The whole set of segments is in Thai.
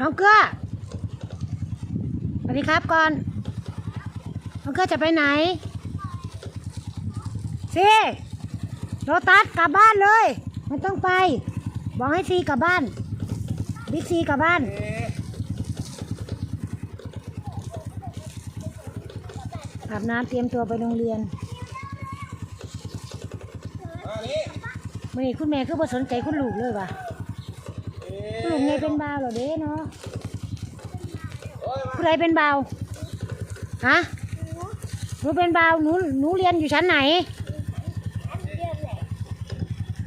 น้องเกื้อสวัสดีครับก่อน น้องเกื้อจะไปไหนซีโรตัสกลับบ้านเลย ไม่ต้องไป บอกให้ซีกลับบ้านบิ๊กซีกลับบ้าน อาบน้ำเตรียมตัวไปโรงเรียนมื่อนี้คุณแม่คือบ่สนใจคุณลูกเลยว่ะ คุณลูกไงเป็นบ่าวเหรอเด้เนาะผู้ใดเป็นบ่าวฮะหนูเป็นบ่าวหนูหนูเรียนอยู่ชั้นไหน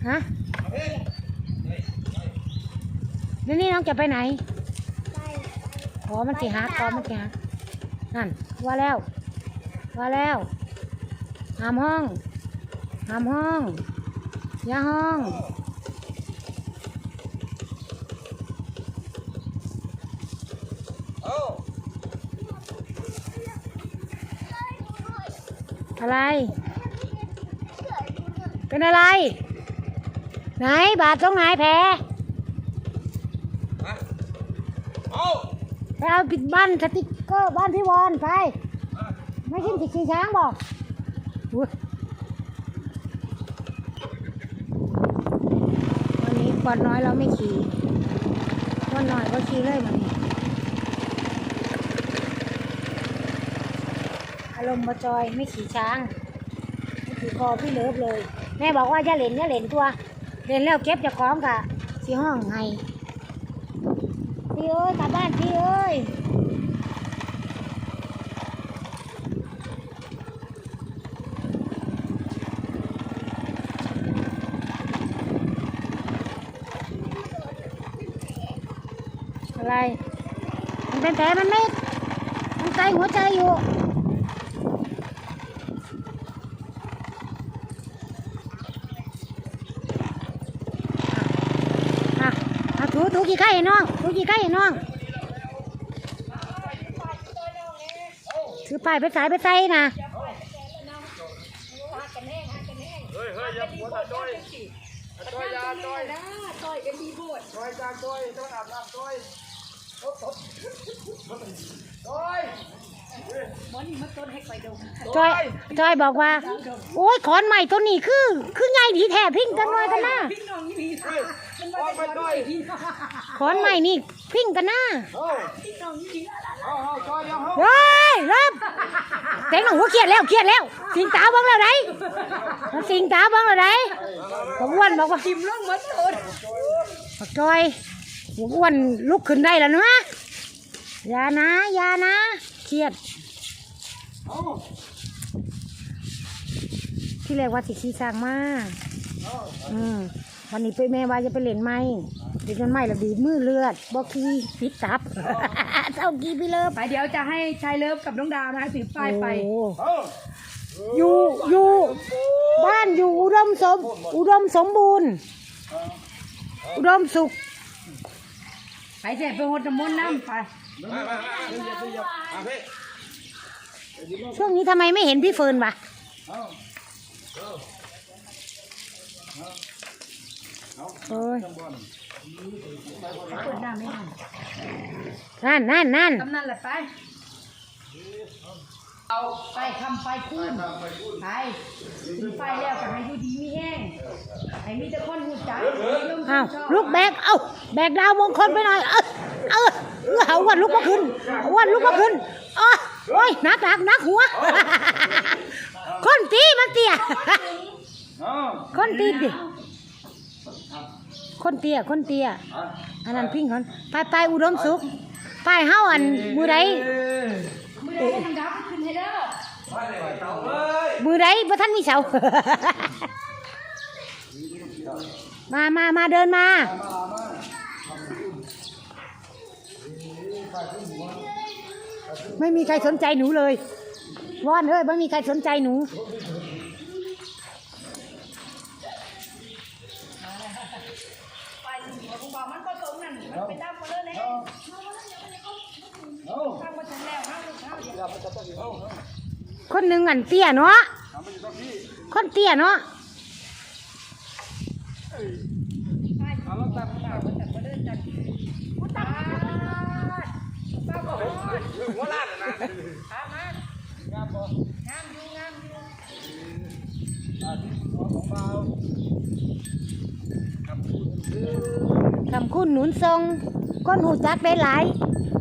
ฮะแล้วนี่น้องจะไปไหนอ๋อมันสิหักอ๋อมันสิหักนั่นว่าแล้วว่าแล้วหามห้องหามห้องอย่าห้อง อะไร เป็นอะไร ไหนบาดตรงไหนแผลเอาไปเอาปิดบ้านสติ๊กเกอร์บ้านพี่วอนไป ไม่ขึ้นสิขี่ช้างบอกอุ๊ยวันนี้ปอนน้อยเราไม่ขี่ปอนน้อยก็ขี่เลยมันนี้ อารมณ์บจอยไม่ขี่ช้างไม่ขี่คอพี่เลิฟเลย แม่บอกว่าอย่าเล่นอย่าเล่นตัวเล่นแล้วเก็บจะคล้องกะสีห้องไงพี่เอ้ยกลับบ้านพี่เอ้ยอะไร มันเป็นแผลมันไม่ มันไกลหัวใจอยู่ อะ ดูกี่ไข่น้องถูกี่ไข่น้องถือป้ายไปสายไปใส่นะเฮ้ยเฮ้ยอย่าปวดอะจอยอะจอยอยาจอยนะต่อยกันดีบดจอยจานจอยจะมาอาบน้ำจอยทดทดจอยหมอนี่มาต้นให้คอยจอยจอยบอกว่า โอ้ยขอนใหม่ตัวนี้คือ คือไงดีแท้พิงกันหน่อยกันนะพี่น้ องนี่มีเฮ้อยขอนใหม่นี่พิ้งกันนะเอาพี่น้เอาเอาจอยเดี๋ยวเอาเฮ้ยเริ่มเต็งหนูเครียดแล้วเครียดแล้ว สิงตาเบ้างแล้วไหนมันสิงตาเบ้างแล้วไหนผมอ้วนบอกว่าทิมล่องมาต้นบอกจอยผมอ้วนลุกขึ้นได้แล้วนะอย่านะอย่านะเครียดที่แรกว่าสิขี้สร้างมากอืม วันนี้ไปแม่ว่าจะไปเล่นไม้เล่นกันไม้แล้วดีดมือเลือดบอกขี้พิษตับเจ้ากี้พี่เลิฟไปเดี๋ยวจะให้ชายเลิฟกับน้องดาวนะถือป้ายไปโอ้เอาอยู่อยู่บ้านอยู่อุดมสม อุดมสมบูรณ์ อุดมสุข ไปเสร็จไปหดน้ำมนต์น้ำไปมามามาเดี๋ยวเดี๋ยวเดี๋ยวมาพี่ช่วงนี้ทำไมไม่เห็นพี่เฟิร์นวะเอา โอ้ยเปิดหน้าไม่ทันนั่นนั่นนั่นกำนันแหละไป เอาไปทำไปคูณไปถึงไปแล้วก็ให้ดูดีมีแห้งให้มีแต่คนหูจักให้ลงทุอ้าวนชอบลูกแบก เอ้า แบกดาวมงคลไปหน่อย เออเออเออเอาวันลุกมาขึ้นเอาวันลุกมาขึ้นอ๋อโอ้ยหนักหนักหนักหัว คนตีมันเตี้ยเอาคนตีดิ คนเตี้ยคนเตี้ยอันนั้นพิงคนไปไปอุดมสุขไปเฮาอันมือใดมือได้ทางดาวขึ้นให้เด้อมือใดบ่ท่านมีเสามามามาเดินมาไม่มีใครสนใจหนูเลยว่านเอ้ยไม่มีใครสนใจหนู คนหนึ่งอันเตี้ยเนาะคนเตี้ยเนาะคำคุณหนุนทรงก้นหูจักได้หลาย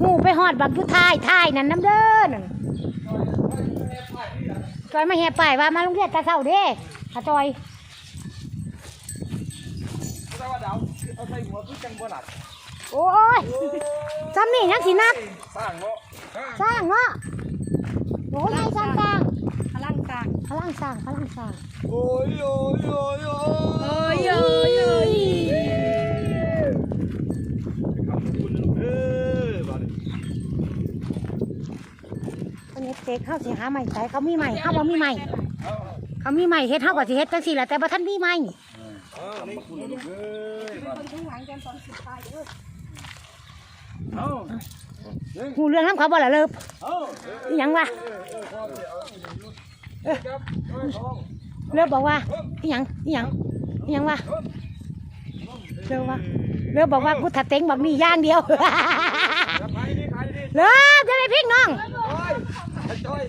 หูไปหอดบักยุทายทายนั่นน้ำเด้อนั่น จอยมาแห่ป้ายว่ามาโรงเรียนแตาเช้าเด้ขาจอยแต่ว่าเดาเอาใส่หัวคือจังบ่หนักโอ้ยซ้ำนี่ยังสินักสร้างเนาะสร้างเนาะโอ้ยไม่สร้างสร้างพลังกลางพลังสร้างพลังสร้างโอ้ยโอ้ยโอ้ยโอ้เอ้ยเอ้ยเอ้ย ขอบคุณเด้อบาดนี้ อั นนี้เต็กเขาสิหาใหม่ใส่เขามีใหม่เขาบ่มีใหม่เอาเขามีใหม่เฮ็ดเขาก็สิเฮ็ดจังซี่แหละแต่บ่ทันมีใหม่เอานี่คุณเด้อบาดคนข้างหลังแกมตอนสุดท้ายเด้อเอาหูเรื่องนํเขาบ่ล่ะเลิฟเอาอีหยังวะเออครับเอ้ยทองเลิฟบอกว่าอีหยังอีหยังอีหยังวะเลิฟว่าเลิฟบอกว่ากูถ้าเต็งบักนี่อย่างเดียวขายดีขายดีเลิฟจะไปพริกน้อง จ้อยไอ้จ้อย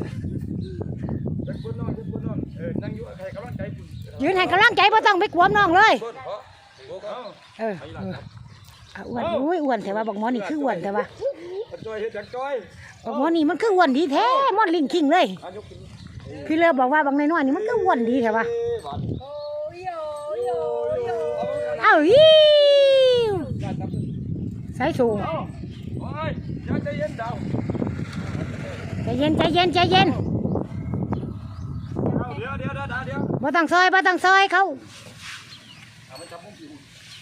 จักคนนอนจักคนนอนเออนั่งอยู่ใครกำลังใจคุณยืนให้กำลังใจบ่ต้องไปกวมน้องเลยกดเพราะโอ้เอาเออเอออะอ้วนอุ้ยอ้วนแต่ว่าบอกหมอนี่คืออ้วนแต่ว่าไอ้จ้อยเฮ็ดจักจ้อยบอกหมอนี่มันคืออ้วนดีแท้มอนลิงคิงเลย อายกขึ้นพี่เลิฟบอกว่าบางน้อยๆนี่มันคืออ้วนดีแต่ว่าเอ้ยบาดโอ้ยโอ้ยโอ้ยโอ้ยเอ้าอิ้วญาตินับใส่สูงเอาโอ้ยอย่าใจเย็นดาวใจ เย็นใจเย็นใจเย็นเอาเดี๋ยวเดี๋ยวเดี๋ยวเดี๋ยวบ่ต้องซอยบ่ต้องซอยเขาเอาไปจับมุมผิว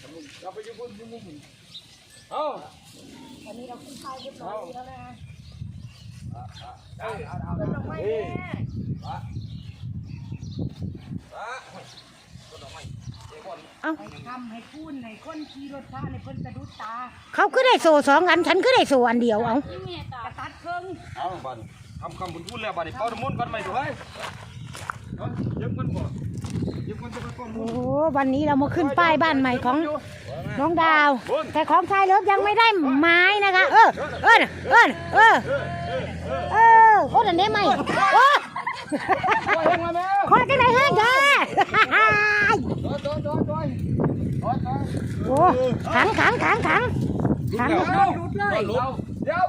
จับมุมจับไปอยืมมุมยืมมุมผิวเอาอันนี้เราขึ้นท้ายเรียบร้อยแล้วนะเอาเอาเอาเอาเอาเฮ้ยปะปะต้นดอกไม้ เจ้าก่อนเอ้าให้ทำให้พูนให้คนขี่รถช้าให้เพิ่นสะดุดตาเขาคือได้โซ่สองอันฉันคือได้โซ่อันเดียวเอากระตัดเครื่องเอาบันคำคำบุญพูดแล้วบัดนี้เป้าน้ำมันต์ก่อนไหมดูให้เนาะยืมกันบ่ยืมกันจะไปป้อมโอ้วันนี้เรามาขึ้นป้ายบ้านใหม่ของน้องดาว แต่ของชายเลิฟยังไม่ได้ไม้นะคะ เออ เออ เออ เออ เออโอ้ดันได้ไหมโอ้ โอ้ยเฮงมาแม่ขอจังไหนฮ้ยแกโอ้ขังขังขังขังขังเดี๋ยวเดี๋ยวเดี๋ยวเดี๋ยวเดี๋ยว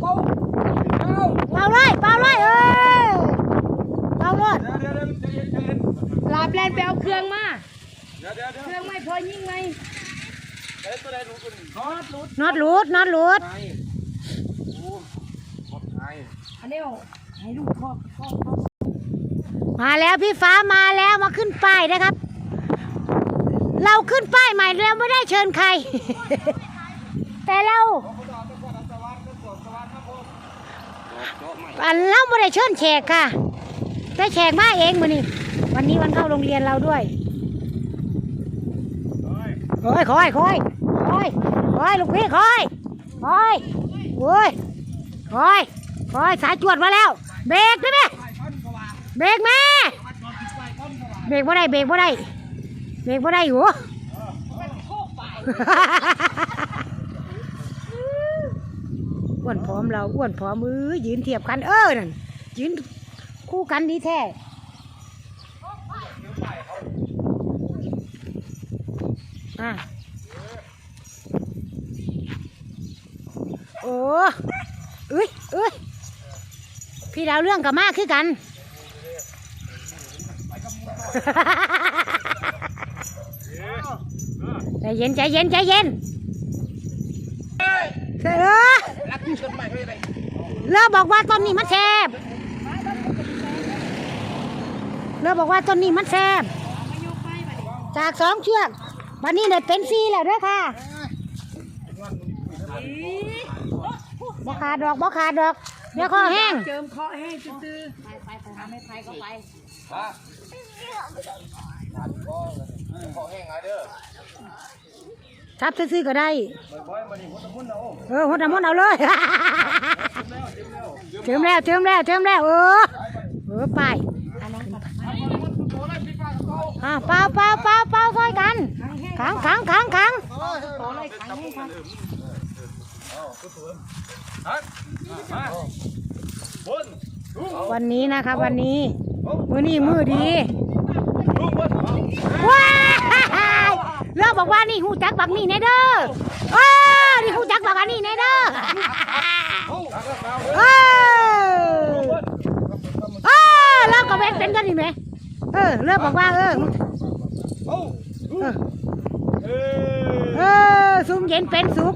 เป้าเดี๋ยวเป่าเลยเป่าเลยเออเป่าเลยเดี๋ยวเดี๋ยวใจเย็นใจเย็นลาแปลนไปเอาเครื่องมาเครื่องไม่พอยิ่งไหมเอ๊ะตัวใดหนูคุณนอดหลุดน็อตหลุดน็อตหลุดอันนี้ ให้ลูกพ่อพ่อพ่อมาแล้วพี่ฟ้ามาแล้วมาขึ้นป้ายนะครับ เราขึ้นป้ายใหม่แล้วไม่ได้เชิญใคร แต่เราอันเราไม่ได้เชิญแขกค่ะแต่แขกมาเองมือนี่วันนี้วันเข้าโรงเรียนเราด้วยคอยคอยคอยคอยคอยลูกพี่คอยคอยโอ้ยคอยคอยสายจวดมาแล้ว เบรกได้ไหมเบรกแม่เบรกบ่ได้เบรกบ่ได้เบรกบ่ได้อยู่อ้วนพร้อมเราอ้วนพร้อมมือยืนเทียบกันเออนั่นยืนคู่กันดีแท้อะโอ้เอ้ยเอ้ย พี่ดาวเรื่องกับมากคือกัน ใจเย็นใจเย็นใจเย็นเออรักที่สุดไม่เคยได้เลิกบอกว่าต้นนี้มันแซบเลิกบอกว่าต้นนี้มันแซบจากสองเชือกวันนี้ได้เป็นซีแล้วเด้วยค่ะบ่ขาดดอกบ่ขาดดอก เดี๋ยวคอแห้งเจิมเคาะให้ตื้อไปไปไปทำให้ไปก็ไปฮะขอแห้งไงเด้อทับซื้อๆก็ได้บ่อยๆมาดิหัวตะมุ่นเอาเออหัวหน้ำมันต์เอาเลยเจิมแล้วเจิมแล้วเจิมแล้วเออเออไปอ่าเปล่าเปล่าเปล่าเปล่าซอยกันขังขังขังขังต่อเลยขัง ให้ครับฮะมาบนลุงวันนี้นะครับวันนี้ มือนี้มือดีลุงบนว้ายเลิกบอกว่านี่หูจักบักนี่แน่เด้อเออนี่หูจักบักอันนี่แน่เด้อเอาเอาเอาเออเออเลิกก็เป็นเป็นกันนี่ไหมเออเลิกบอกว่าเออเอาเออเอเออสุกเย็นเป็นสุก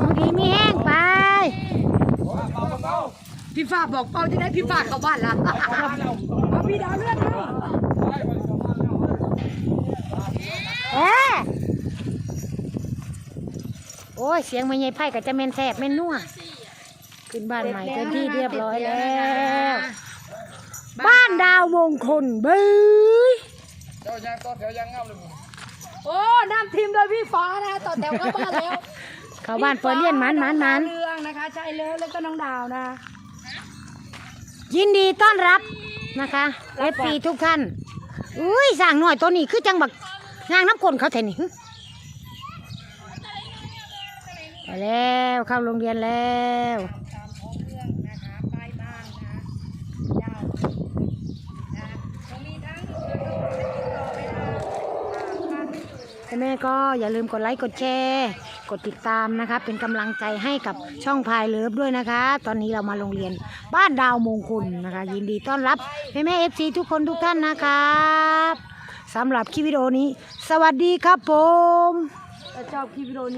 บางทีมีแห้งไป พี่ฟ้าบอกเป้าที่ไหนพี่ฟ้าเข้าบ้านละเอาพี่ดาวเลือดเอาเออโอ้ยเสียงมันใหญ่ไพ่กับจะเมนแสบเมนนัวขึ้นบ้านใหม่เป็นที่เรียบร้อยแล้ว บ้านดาวมงคลบื้อเจ้ายังต้นแถวยังงามเลยมึงโอ้น้ำทีมโดยพี่ฟ้านะต่อแถวเข้าบ้านแล้วเข้าบ้านเฟิร์นเลียนมันมันมัน เรื่องนะคะใช่เลยแล้วก็น้องดาวนะ ยินดีต้อนรับนะคะเอฟซีทุกท่าน อุ้ยสั่งหน่อยตัวนี้คือจังบักงางน้ำกลนเขาแทนนี่หึไปแล้วเข้าโรงเรียนแล้วตามท้องเรื่องนะคะป้ายบ้านนะยาวนะตรงนี้ทั้งติดต่อไปทางบ้านไม่ถูกแม่ๆก็อย่าลืมกดไลค์กดแชร์ กดติดตามนะคะ เป็นกำลังใจให้กับช่องพายเลิฟด้วยนะคะ ตอนนี้เรามาโรงเรียนบ้านดาวมงคลนะคะ ยินดีต้อนรับแม่แม่เอฟซีทุกคนทุกท่านนะครับสำหรับคลิปวิดีโอนี้ สวัสดีครับผม ถ้าชอบคลิปวิดีโอนี้